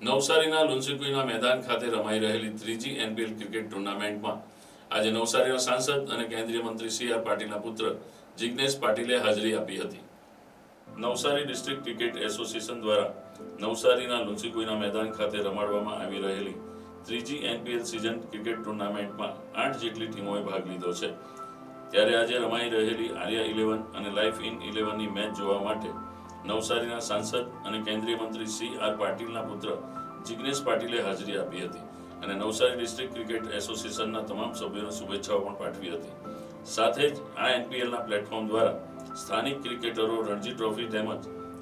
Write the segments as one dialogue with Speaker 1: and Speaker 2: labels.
Speaker 1: નવસારીના લુન્સીકુઈના મેદાન ખાતે રમાઈ રહેલી ત્રીજી એનપીએલ ક્રિકેટ ટુર્નામેન્ટમાં આજે નવસારીના સાંસદ અને કેન્દ્રીય મંત્રી સી આર પાટીલના પુત્ર જિજ્ઞેશ પાટીલે હાજરી આપી હતી. નવસારી ડિસ્ટ્રિક્ટ ક્રિકેટ એસોસિએશન દ્વારા નવસારીના લુન્સીકુઈના મેદાન ખાતે રમાડવામાં આવી રહેલી ત્રીજી એનપીએલ સિઝન ક્રિકેટ ટુર્નામેન્ટમાં આઠ જેટલી ટીમોએ ભાગ લીધો છે. ત્યારે આજે રમાઈ રહેલી આર્યા ઇલેવન અને લાઇફ ઇન ઇલેવનની મેચ જોવા માટે નવસારીના સાંસદ અને કેન્દ્રીય મંત્રી સી આર પાટીલના પુત્ર જિગ્નેશ પાટીલે હાજરી આપી હતી અને નવસારી ડિસ્ટ્રિક્ટ ક્રિકેટ એસોસિએશનના તમામ સભ્યોને શુભેચ્છાઓ પણ પાઠવી હતી. સાથે જ આ એનપીએલના પ્લેટફોર્મ દ્વારા સ્થાનિક ક્રિકેટરો રણજી ટ્રોફી તેમજ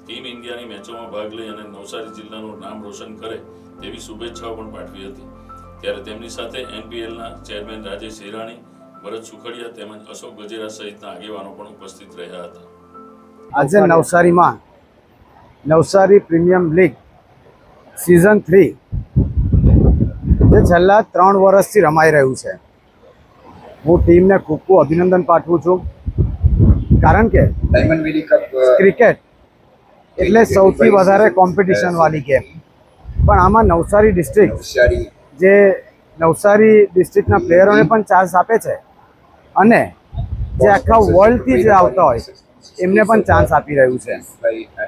Speaker 1: ટીમ ઇન્ડિયાની મેચોમાં ભાગ લઈ અને નવસારી જિલ્લાનું નામ રોશન કરે તેવી શુભેચ્છાઓ પણ પાઠવી હતી. ત્યારે તેમની સાથે એનપીએલના ચેરમેન રાજેશ હિરાણી, ભરત સુખડિયા તેમજ અશોક ગજેરા સહિતના આગેવાનો પણ ઉપસ્થિત રહ્યા હતા.
Speaker 2: આજે નવસારીમાં Navsari premium league season three જે છેલ્લા ત્રણ વર્ષથી રમાઈ રહ્યું છે. હું ટીમને ખૂબ ખૂબ અભિનંદન પાઠવું છું. કારણ કે ક્રિકેટ એટલે સૌથી વધારે કોમ્પિટિશન વાળી ગેમ. પણ આમાં નવસારી ડિસ્ટ્રિક્ટ જે નવસારી ડિસ્ટ્રિક્ટના પ્લેયરોને પણ ચાન્સ આપે છે. અને જે આખા વર્લ્ડથી જે આવતા હોય એમને પણ ચાન્સ આપી રહ્યું છે.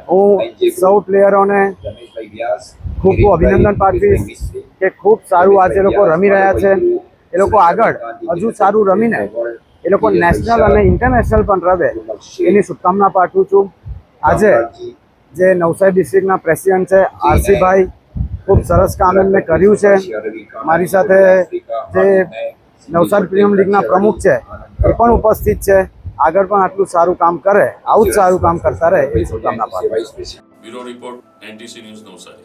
Speaker 2: હું સૌ પ્લેયરોને ખૂબ ખૂબ અભિનંદન પાઠવીશ કે ખૂબ સારું આજે લોકો રમી રહ્યા છે. એ લોકો આગળ હજુ સારું રમીને એ લોકો નેશનલ અને ઇન્ટરનેશનલ પણ રમે. એની શુભકામના પાઠવું છું. આજે જે નવસારી ડિસ્ટ્રિક્ટના પ્રેસિડેન્ટ છે આરસીભાઈ ખૂબ સરસ કામ એમને કર્યું છે. મારી સાથે જે નવસારી પ્રીમિયમ લીગના પ્રમુખ છે એ પણ ઉપસ્થિત છે. આગળ પણ આટલું સારું કામ કરે આવું જ સારું કામ કરતા રહે એવી શુભકામના પાઠવું.
Speaker 1: Bureau report N T C news Navsari